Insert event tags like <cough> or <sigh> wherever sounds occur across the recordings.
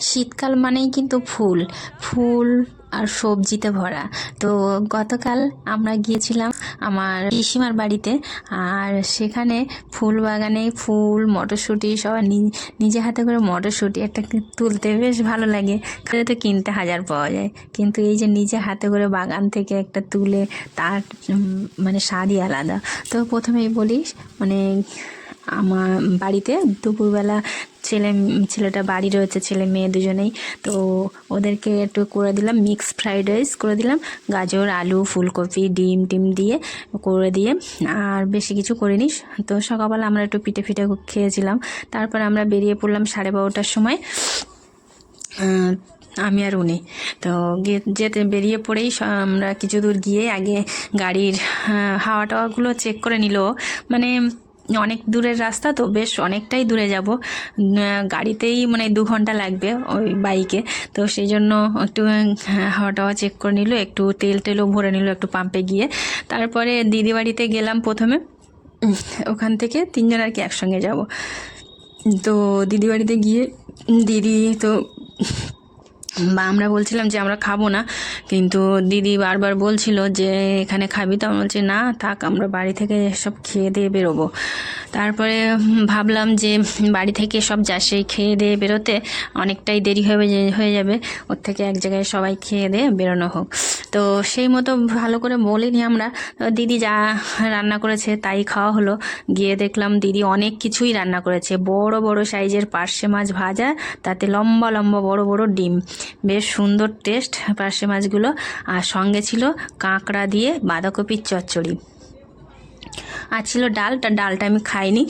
শীতকাল মানেই কিন্তু ফুল। ফুল আর সবজিতে ভরা। তো গতকাল আমরা গিয়েছিলাম আমার পিসিমার বাড়িতে আর সেখানে ফুল বাগানে ফুল, মটরশুঁটি সবার নিজে হাতে করে মটরশুঁটি একটা তুলতে বেশ ভালো লাগে। করে তো কিনতে হাজার পাওয়া যায়। কিন্তু এই যে নিজে হাতে করে বাগান থেকে একটা তুলে তার মানে স্বাদই আলাদা। তো প্রথমেই বলিস মানে আমার বাড়িতে দুপুরবেলা ছেলে, ছেলেটা বাড়ি রয়েছে, ছেলে মেয়ে দুজনেই। তো ওদেরকে একটু করে দিলাম মিক্স ফ্রাইড রাইস করে দিলাম, গাজর, আলু, ফুলকপি, ডিম, টিম দিয়ে করে দিয়ে। আর বেশি কিছু করিনি। তো সকালবেলা আমরা একটু পিঠে ফিটে খেয়েছিলাম। তারপর আমরা বেরিয়ে পড়লাম সাড়ে বারোটার সময়। আমি আর উনি। তো যেতে বেরিয়ে পড়েই আমরা কিছু দূর গিয়ে আগে গাড়ির হাওয়া টাওয়াগুলো চেক করে নিল। মানে অনেক দূরের রাস্তা তো বেশ অনেকটাই দূরে যাব। গাড়িতেই মানে দু ঘণ্টা লাগবে ওই বাইকে। তো সেই জন্য একটু হাওয়া টাওয়া চেক করে নিল, একটু তেল টেলও ভরে নিল একটু পাম্পে গিয়ে। তারপরে দিদি বাড়িতে গেলাম প্রথমে। ওখান থেকে তিনজন আর কি একসঙ্গে যাব। তো দিদি বাড়িতে গিয়ে দিদি তো বা আমরা বলছিলাম যে আমরা খাব না, কিন্তু দিদি বারবার বলছিল যে, এখানে খাবি তো? আমরা বলছি, না, থাক, আমরা বাড়ি থেকে সব খেয়ে দিয়ে বেরোবো। তারপরে ভাবলাম যে, বাড়ি থেকে সব যা সেই খেয়ে দিয়ে বেরোতে অনেকটাই দেরি হবে হয়ে যাবে। ওর থেকে এক জায়গায় সবাই খেয়ে দিয়ে বেরোনো হোক। তো সেই মতো ভালো করে বলিনি আমরা। দিদি যা রান্না করেছে তাই খাওয়া হলো। গিয়ে দেখলাম দিদি অনেক কিছুই রান্না করেছে। বড় বড় সাইজের পার্শে মাছ ভাজা, তাতে লম্বা লম্বা বড় বড় ডিম। বেশ সুন্দর টেস্ট পার্শে মাছগুলো। আর সঙ্গে ছিল কাঁকড়া দিয়ে বাঁধাকপির চচ্চড়ি। আর ছিল ডালটা ডালটা আমি খাইনি।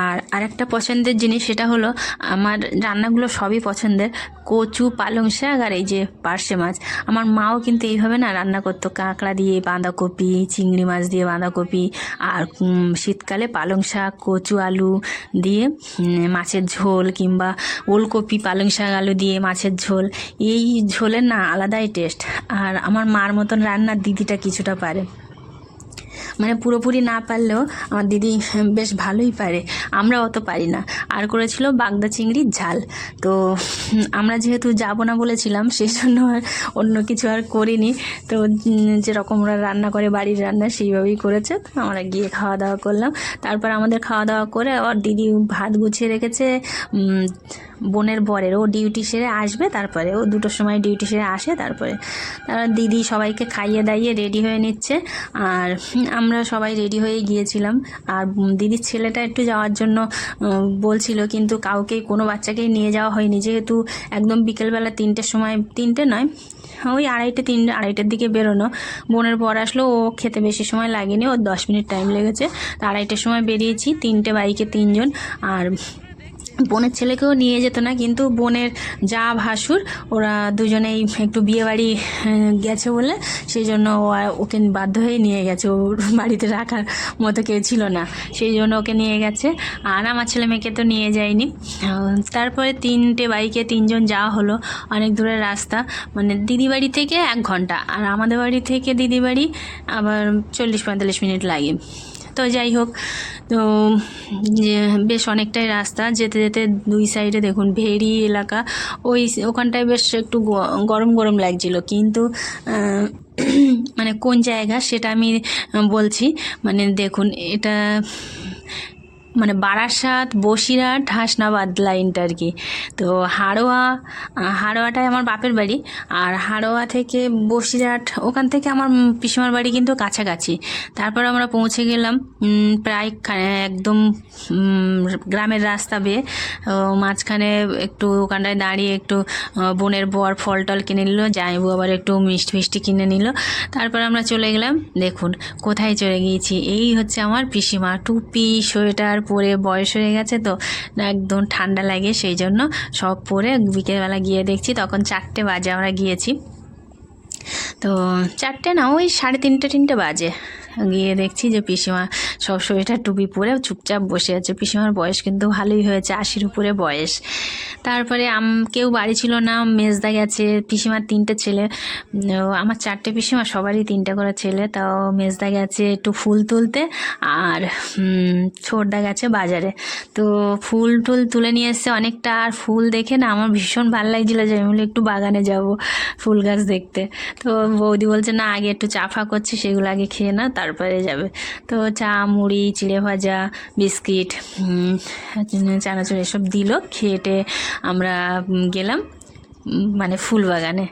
আর আরেকটা পছন্দের জিনিস সেটা হলো, আমার রান্নাগুলো সবই পছন্দের। কচু, পালং শাক আর এই যে পার্শে মাছ। আমার মাও কিন্তু এইভাবে না রান্না করতো। কাঁকড়া দিয়ে বাঁধাকপি, চিংড়ি মাছ দিয়ে বাঁধাকপি আর শীতকালে পালং শাক, কচু, আলু দিয়ে মাছের ঝোল কিংবা ওলকপি, পালং শাক, আলু দিয়ে মাছের ঝোল। এই ঝোলের না আলাদাই টেস্ট আর আমার মার মতন রান্না দিদিটা কিছুটা পারে। মানে পুরোপুরি না পারলেও আমার দিদি <laughs> বেশ ভালোই পারে। আমরা অত পারি না। আর করেছিল বাগদা চিংড়ির ঝাল। তো <laughs> আমরা যেহেতু যাব না বলেছিলাম, সেই জন্য আর অন্য কিছু আর করিনি। তো যেরকম ওরা রান্না করে, বাড়ির রান্না, সেইভাবেই করেছে। তো আমরা গিয়ে খাওয়া দাওয়া করলাম। তারপর আমাদের খাওয়া দাওয়া করে আবার দিদি ভাত গুছিয়ে রেখেছে। বোনের বরের। ও ডিউটি সেরে আসবে, তারপরে ও দুটোর সময় ডিউটি সেরে আসে, তারপরে তারপর দিদি সবাইকে খাইয়ে দাইয়ে রেডি হয়ে নিচ্ছে। আর আমরা সবাই রেডি হয়ে গিয়েছিলাম। আর দিদির ছেলেটা একটু যাওয়ার জন্য বলছিল, কিন্তু কাউকেই কোনো বাচ্চাকেই নিয়ে যাওয়া হয়নি। যেহেতু একদম বিকেলবেলা তিনটের সময়, তিনটে নয়, ওই আড়াইটে, তিন, আড়াইটের দিকে বেরোনো। বোনের পর আসলো, ও খেতে বেশি সময় লাগেনি, ওর দশ মিনিট টাইম লেগেছে। তো আড়াইটের সময় বেরিয়েছি, তিনটে বাইকে তিনজন। আর বোনের ছেলেকেও নিয়ে যেত না, কিন্তু বোনের যা ভাসুর, ওরা দুজনেই একটু বিয়ে বাড়ি গেছে বলে সেই জন্য ওকে বাধ্য হয়ে নিয়ে গেছে। ওর বাড়িতে রাখার মতো কেউ ছিল না সেই জন্য ওকে নিয়ে গেছে। আর আমার ছেলে মেয়েকে তো নিয়ে যায়নি। তারপরে তিনটে বাইকে তিনজন যাওয়া হলো, অনেক দূরের রাস্তা। মানে দিদি বাড়ি থেকে এক ঘণ্টা, আর আমাদের বাড়ি থেকে দিদি বাড়ি আবার চল্লিশ পঁয়তাল্লিশ মিনিট লাগে। তো যাই হোক তো বেশ অনেকটাই রাস্তা। যেতে যেতে দুই সাইডে দেখুন ভেরি এলাকা। ওই ওখানটায় বেশ একটু গরম গরম লাগছিল। কিন্তু মানে কোন জায়গা সেটা আমি বলছি। মানে দেখুন, এটা মানে বারাসাত, বসিরহাট, হাসনাবাদ লাইনটা আর কি তো হাড়োয়া, হাড়োয়াটাই আমার বাপের বাড়ি। আর হাড়োয়া থেকে বসিরহাট, ওখান থেকে আমার পিসিমার বাড়ি কিন্তু কাছাকাছি। তারপর আমরা পৌঁছে গেলাম প্রায় একদম গ্রামের রাস্তা বেয়ে। মাঝখানে একটু ওখানটায় দাঁড়িয়ে একটু বোনের বর ফল টল কিনে নিল, জামাইবু আবার একটু মিষ্টি মিষ্টি কিনে নিল। তারপর আমরা চলে গেলাম, দেখুন, কোথায় চলে গিয়েছি? এই হচ্ছে আমার পিসিমা টুপি, সোয়েটার পরে বয়স হয়ে গেছে তো একদম ঠান্ডা লাগে সেই জন্য সব পরে বিকেলবেলা গিয়ে দেখছি তখন চারটে বাজে আমরা গিয়েছি। তো চারটে না, ওই সাড়ে তিনটে তিনটে বাজে। গিয়ে দেখছি যে পিসিমা সব সোয়েটার টুপি পরে চুপচাপ বসে আছে। পিসিমার বয়স কিন্তু ভালোই হয়েছে, আশির উপরে বয়স। তারপরে আম, কেউ বাড়ি ছিল না, মেজদা গেছে, পিসিমার তিনটে ছেলে। আমার চারটে পিসিমা, সবারই তিনটে করে ছেলে। তাও মেজদা গেছে একটু ফুল তুলতে আর ছোটদা গেছে বাজারে। তো ফুল টুল তুলে নিয়ে এসছে অনেকটা আর ফুল দেখে না আমার ভীষণ ভালো লাগছিল যে আমি একটু বাগানে যাব ফুল গাছ দেখতে। তো বৌদি বলছে, না, আগে একটু চা ফা করছি, সেগুলো আগে খেয়ে না তারপরে যাবে। তো চা, মুড়ি, চিড়ে ভাজা, বিস্কিট চানাচুর এসব দিল খেয়েটে আমরা গেলাম মানে ফুল বাগানে।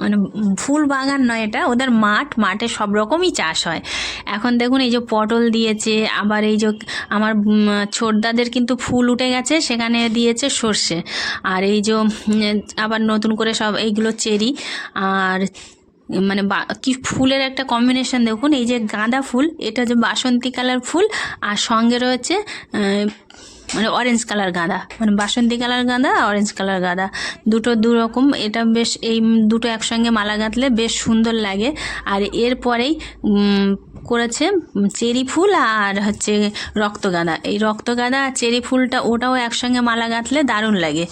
মানে ফুল বাগান নয় এটা, ওদের মাঠ, মাঠে সব রকমই চাষ হয়। এখন দেখুন এই যে পটল দিয়েছে, আবার এই যে আমার ছোটদাদের কিন্তু ফুল উঠে গেছে, সেখানে দিয়েছে সর্ষে। আর এই যে আবার নতুন করে সব এইগুলো চেরি, আর মানে কি ফুলের একটা কম্বিনেশন দেখুন, এই যে গাঁদা ফুল, এটা যে বাসন্তী কালার ফুল, আর সঙ্গে রয়েছে মানে অরেঞ্জ কালার গাঁদা। মানে বাসন্তী কালার গাঁদা অরেঞ্জ কালার গাঁদা। দুটো দু রকম। এটা বেশ এই দুটো একসঙ্গে মালা গাঁথলে বেশ সুন্দর লাগে। আর এরপরেই করেছে চেরি ফুল আর হচ্ছে রক্তগাঁদা এই রক্তগাঁদা আর চেরি ফুলটা ওটাও একসঙ্গে মালা গাঁথলে দারুণ লাগে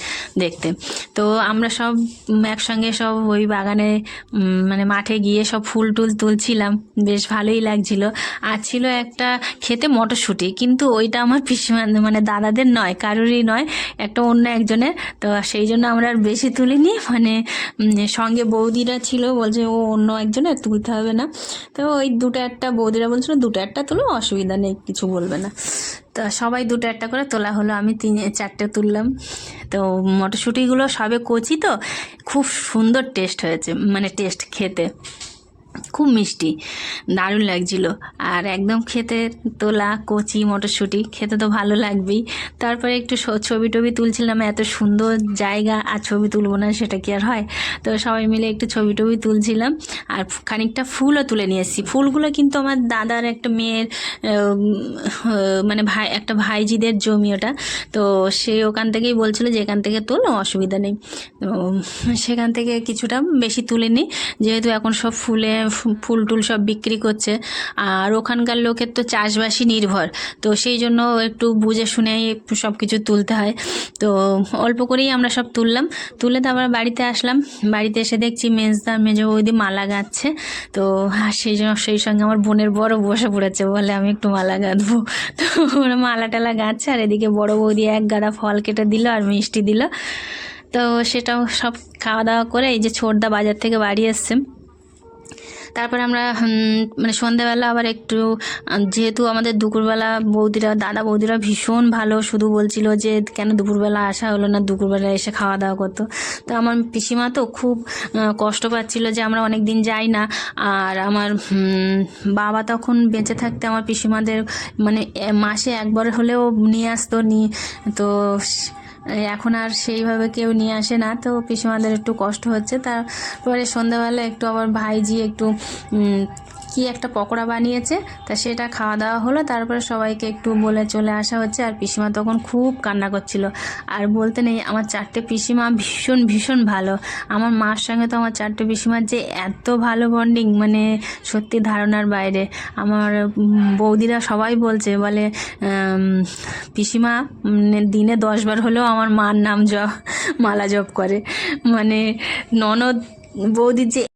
দেখতে। তো আমরা সব একসঙ্গে সব ওই বাগানে মানে মাঠে গিয়ে সব ফুল টুল তুলছিলাম। বেশ ভালোই লাগছিল। আর ছিল একটা খেতে মটরশুঁটি, কিন্তু ওইটা আমার পিসি মানে দাদাদের নয়, কারোরই নয়, একটা অন্য একজনের। তো সেই জন্য আমরা আর বেশি তুলিনি মানে সঙ্গে বৌদিরা ছিল, বলছে ও অন্য একজনের তুলতে হবে না। তো ওই দুটো একটা, বৌদিরা বলছিল, দুটো একটা তুলো, অসুবিধা নেই, কিছু বলবে না। তো সবাই দুটো একটা করে তোলা হলো, আমি তিন, চারটে তুললাম। তো মটরশুঁটিগুলো সবে কচি তো, খুব সুন্দর টেস্ট হয়েছে মানে টেস্ট খেতে। খুব মিষ্টি, দারুণ লাগছিল। আর একদম খেতে তোলা, কচি, মটরশুঁটি, খেতে তো ভালো লাগবেই। তারপরে একটু ছবি টবি তুলছিলাম, এত সুন্দর জায়গা, আর ছবি তুলবো না সেটা কি আর হয়? তো সবাই মিলে একটু ছবি টবি তুলছিলাম, আর খানিকটা ফুলও তুলে নিয়ে এসেছি। ফুলগুলো কিন্তু আমার দাদার একটা মেয়ের মানে ভাই, একটা ভাইজিদের জমি ওটা। তো সে ওখান থেকেই বলছিল যে এখান থেকে তোলো, অসুবিধা নেই। তো সেখান থেকে কিছুটা বেশি তুলে নিই যেহেতু এখন সব ফুলে ফুল টুল সব বিক্রি করছে। আর ওখানকার লোকের তো চাষবাসই নির্ভর। তো সেই জন্য একটু বুঝে শুনেই সব কিছু তুলতে হয়। তো অল্প করেই আমরা সব তুললাম। তুলে তারপর বাড়িতে আসলাম। বাড়িতে এসে দেখছি মেজদা, মেজ বৌদি মালা গাচ্ছে তো আর সেই জন্য, সেই সঙ্গে আমার বোনের বড় বসে পড়েছে বলে আমি একটু মালা গাঁথবো তো ওরা মালা টালা গাচ্ছে আর এদিকে বড় বৌদি এক গাদা ফল কেটে দিল আর মিষ্টি দিল। তো সেটাও সব খাওয়া দাওয়া করে এই যে ছোটদা বাজার থেকে বাড়ি এসছে। তারপরে আমরা মানে সন্ধ্যাবেলা আবার একটু যেহেতু আমাদের দুপুরবেলা বৌদিরা, দাদা বৌদিরা ভীষণ ভালো, শুধু বলছিল যে কেন দুপুরবেলা আসা হলো না, দুপুরবেলা এসে খাওয়া দাওয়া করতো। তো আমার পিসিমা তো খুব কষ্ট পাচ্ছিল যে আমরা অনেক দিন যাই না, আর আমার বাবা তখন বেঁচে থাকতে আমার পিসিমাদের মানে মাসে একবার হলেও নিয়ে আসতো নিয়ে তো এখন আর সেইভাবে কেউ নিয়ে আসে না। তো পিসিমাদের একটু কষ্ট হচ্ছে। তারপরে সন্ধ্যাবেলা একটু আবার ভাইজি একটু কি একটা পকোড়া বানিয়েছে তা সেটা খাওয়া দাওয়া হলো। তারপরে সবাইকে একটু বলে চলে আসা হচ্ছে। আর পিসিমা তখন খুব কান্না করছিল। আর বলতে নেই আমার চারটে পিসিমা ভীষণ ভীষণ ভালো। আমার মার সঙ্গে তো আমার চারটে পিসিমার যে এত ভালো বন্ডিং মানে সত্যি ধারণার বাইরে। আমার বৌদিরা সবাই বলছে বলে পিসিমা উম, দিনে দশবার হলেও আমার মার নাম জ মালা জপ করে। মানে ননদ বৌদির যে